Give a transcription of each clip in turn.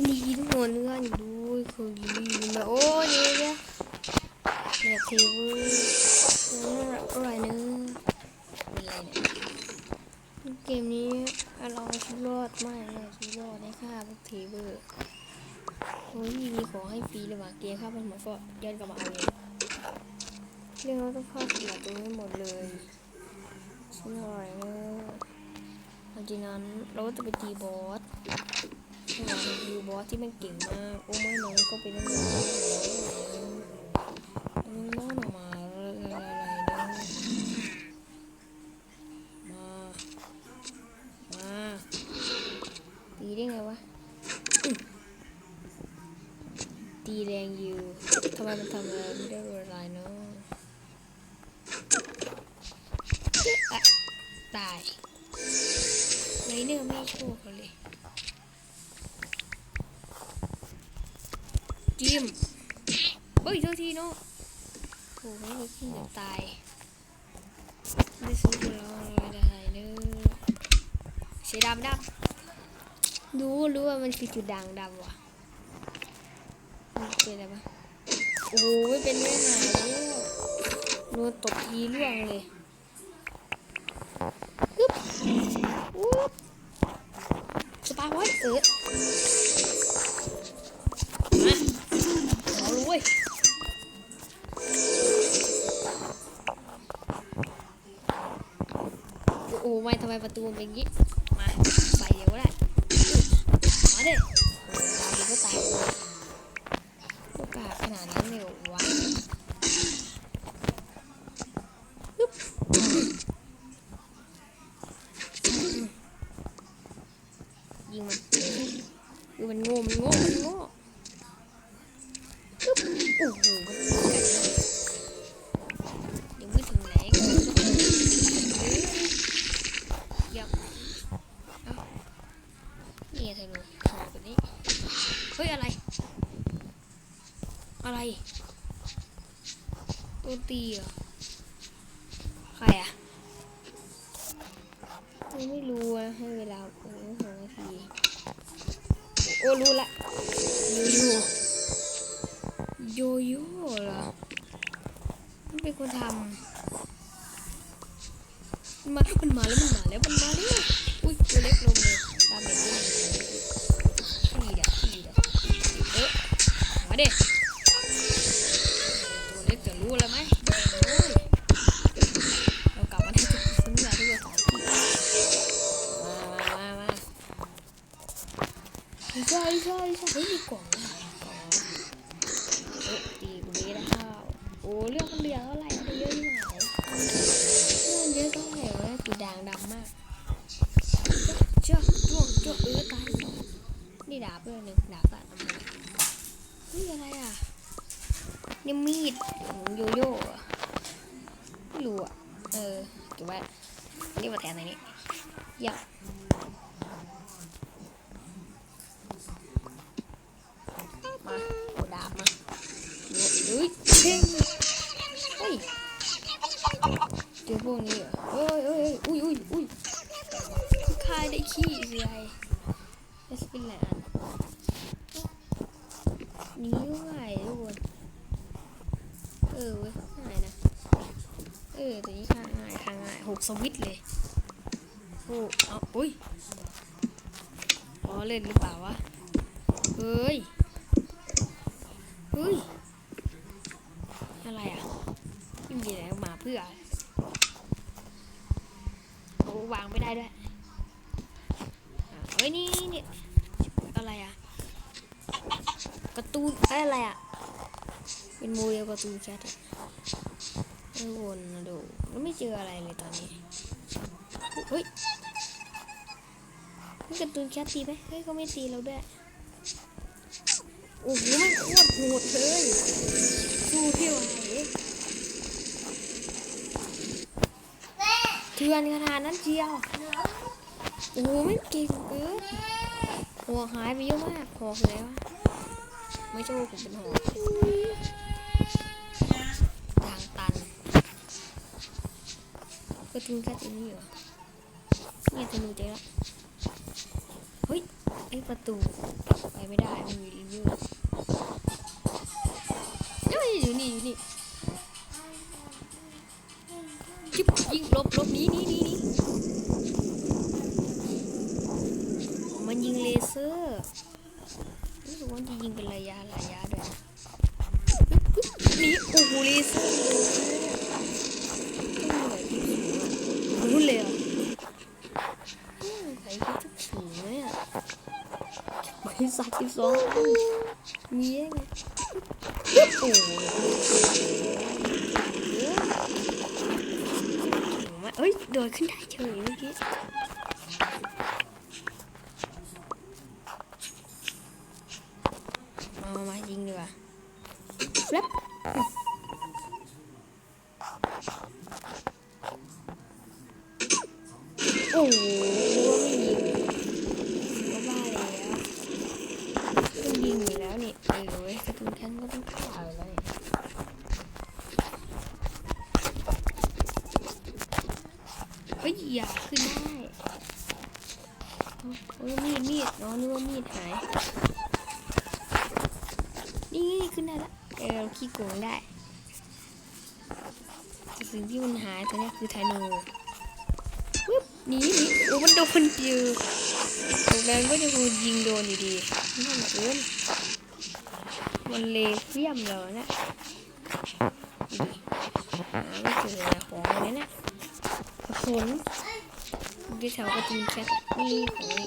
นี่ทุกคนเงื่อนดูคือดีมาโอ้นี่เนี่ยแบบเทเวอร์อะไรเนื้ออะไรเนี่ยเกมนี้เราชีวิตรอดมากเลยชีวิตรอดได้ค่าพวกเทเวอร์โอ้ยมีของให้ฟรีเลยว่ะเกมค่ามันหมดก็ย้อนกลับมาเอาเองเรื่องเราต้องเข้าสลับตรงนี้หมดเลยชิ้นอะไรเนอหลังจากนั้นเราก็จะไปตีบอส เราดูบอสที่มันเก่งมาก โอ้ไม่น้องก็เป็นน้องน้องน้องมาอะไรอะมา มาตีได้ไงวะ ตีแรงอยู่ทำไมมันทำอะไรไม่ได้อะไรเนาะตายไรเนอร์ไม่โชคเลย จิ้มเฮ้ยโทษทีเนาะโอ้ไม่รู้ขึ้นจะตายไม่สู้กับเราเลยได้เด้อสีดำดำรู้รู้ว่ามันคือจุดด่างดำว่ะมันเป็นอะไรปะโอ้โหไม่เป็นไม่หายโดนตบทีร่วงเลยฮึบวูบสปาร์ไว้เออ อุ้ยโอ้ไม่ทำไมประตูเป็นอย่างงี้ มาใส่เดี๋ยวก็ได้มาเด้โอ้ยตายเดี๋ยวก็ตายเลยโอกาสขนาดนั้นเลยเหรอวะยิงมันคือมันโง่มันโง่ นี่ไงเธอรู้ขอแบบนี้ เฮ้ย อะไร อะไรตัวตีเหรอ ใครอะยังไม่รู้อะให้เวลาโอ้โหสองนาทีโอ้ รู้ละอยู่โยโย่เหรอมันเป็นคนทำมันมา มันมาแล้ว มันมาแล้ว มันมาแล้ว อุ้ยตัวเล็กลงเลย ตาเม็ดด้วยขี้เด็กนี่เด็กเอ๊ะมาเด็ตัวเล็กจะรู้แล้วไหมเรากลับมาได้ทุกสัญญาทุกสองทีมามามามาใช่ใช่ใช่เฮ้ยมีกล่อง นี่ดาบด้วยหนึ่งดาบตัดทำไมนี่อะไรอะนี่มีดของโยโย่ นี้ก็ง่ายทุกคนเออเว้ยง่ายนะ เออตัวนี้ค่าง่ายค่าง่ายหกสวิตเลยโอ้เอาอุ้ยล้อเล่นหรือเปล่าวะ เฮ้ย เฮ้ย อะไรอะไม่มีอะไรมาเพื่อโอ้วางไม่ได้ด้วยเฮ้ยนี่นี่อะไรอะ การ์ตูนเอ้ยอะไรอะ เป็นโมเดลการ์ตูนแคทอะเออวนนะดูแล้วไม่เจออะไรเลยตอนนี้เฮ้ยนี่การ์ตูนแคทตีไหมเฮ้ยเขาไม่ตีเราด้วยโอ้โหมันโคตรโหดเลยสู้พี่ไหวเถื่อนขนาดนั้นเชียว โอ้โหไม่เก่งเกินหัวหายไปเยอะมากหอกเลยวะ ไม่ใช่ว่าผมเป็นหอกทางตัน ก็ทิ้งแค่ตรงนี้เหรอเนี่ยธนูเจ๊ละ เฮ้ย ไอ้ประตูไปไม่ได้มันมีรีวิว ยิงเป็นระยะระยะด้วยนะหนี่โอ้โหเลเซอร์ต้องเหนื่อยที่สุดอะรู้เลยอะใครก็จะถึงเลยอะไม่สักสิบสองมีเองไงโอ้โหเอ้ยโดดขึ้นได้เฉยเมื่อกี้ มามามายิงดีกว่าแฟลปโอ้โหไม่ยิงก็บ้าแล้วต้องยิงอยู่แล้วนี่เออเว้ยกระตุ้นแค้นก็ต้องฆ่าอยู่แล้วนี่เฮ้ยอย่าขึ้นได้โอ้ยมีดมีดน้องนึกว่ามีดหาย นี่นี่ขึ้นได้ละ เออเราขี้โกงได้แต่สิ่งที่มันหายตัวนี้คือธนูปึ๊บหนีหนีโอ้มันโดนยิงตรงนั้นก็จะคูยิงโดนอยู่ดีนั่นเกินมันเลเฟียมเหรอเนี่ยดูดิหาไม่เจอของอะไรเนี่ยกระสุนที่แถวกระตุนแคทนี่ของนี่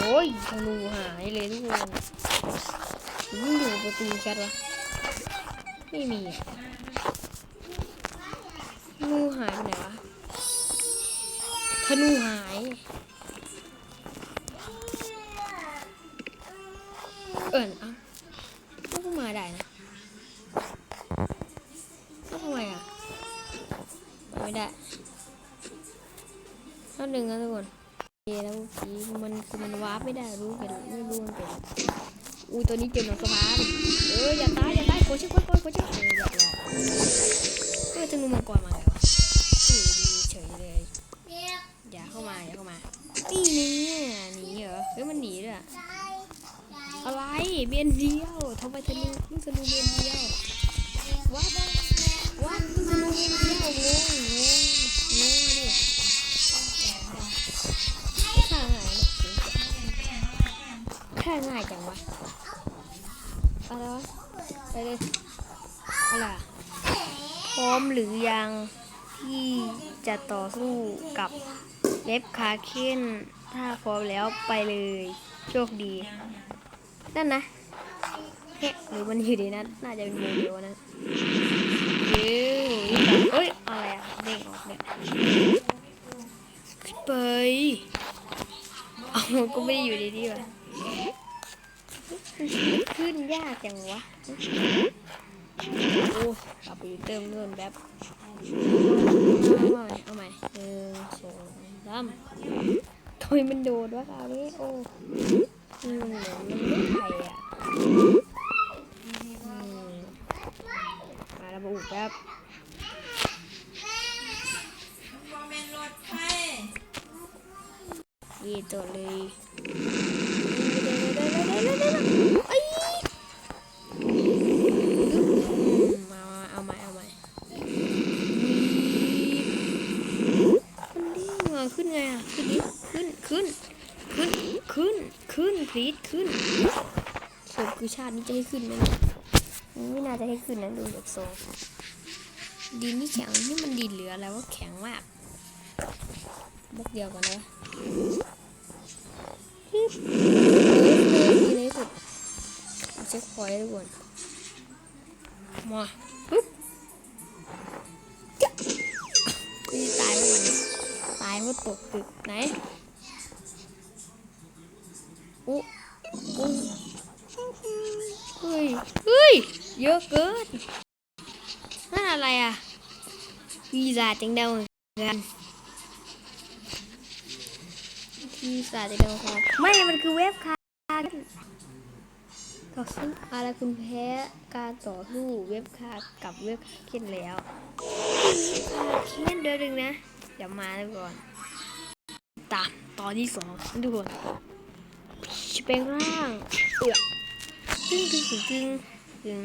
โอ้ยธนูหายเลยทุกคน มึงดูประตูแคทวะไม่มีอะงูหายไปไหนวะธนูหายเอิญอะก็เพิ่งมาได้นะก็ทำไมอะไปไม่ได้ถ้าหนึ่งนะทุกคนเแล้วเมื่อกี้มันคือมันวาร์ปไม่ได้รู้เป็นไม่รู้มันเป็น อุ้ยตัวนี้เจอหนอนสะพานเอออย่าตายอย่าตายโคชิโคชิโคชิโคชิเอออย่าหลอกเออธนูมังกรมาแล้วสู้ดีเฉยเลย อย่าเข้ามาอย่าเข้ามานี่เนี่ยหนีเหรอเฮ้ยมันหนีด้วยอะอะไรเบียนเดียวทำไมธนูลูกธนู รือยังที่จะต่อสู้กับเล็บคาเคนถ้าพร้อมแล้วไปเลย โชคดี นั่นนะเฮ้หรือมันอยู่ในนั้นน่าจะเป็นโมเดลนะเย้เอ้ย อะไรอะเด้งออกเนี่ยไปเอาก็ไม่ได้อยู่ในนี้ว่ะขึ้นยากจังวะ โอ้กลับไปเติมเงินแบบเอาใหม่เอาใหม่หนึ่งสองสามทำไมมันโดดวะคราวนี้โอ้อืมเหมือนมันไม่ไผ่อะอืมาแล้วมาอุดแบบว่าเป็นรถไฟยีตัวเลยเอ้ยอืมมามาเอาใหม่เอาใหม่มันเด้งอะขึ้นไงอะขึ้นดิขึ้นขึ้นขึ้นขึ้นขึ้น พลีดขึ้นสรุปคือชาตินี้จะให้ขึ้นไหมไม่น่าจะให้ขึ้นนะดูจากทรงดินนี่แข็งนี่มันดินเหลืออะไรว่าแข็งมากบล็อกเดียวกันนะฮึบเลยเลยสุดเช็คพอยต์ด้วยก่อนมาปึ๊บตายเมื่อวันตายเพราะตกตึกไหน อุ๊อุ๊เฮ้ย เฮ้ย เยอะเกินนั่นอะไรอะวีซ่าจังเดาเหมือนกันที่สาจะเดาครับไม่ มันคือเว็บคาร์ต่อสู้อะไรคุณแพ้การต่อสู้เว็บคาร์กับเว็บคาร์เคนแล้วคาร์เคนเดินหนึ่งนะ เดี๋ยวมาแล้วก่อน ตามตอนที่สองทุกคน แปลงร่างเอือกตึ้งตึ้งตึ้งตึ้งตึ้ง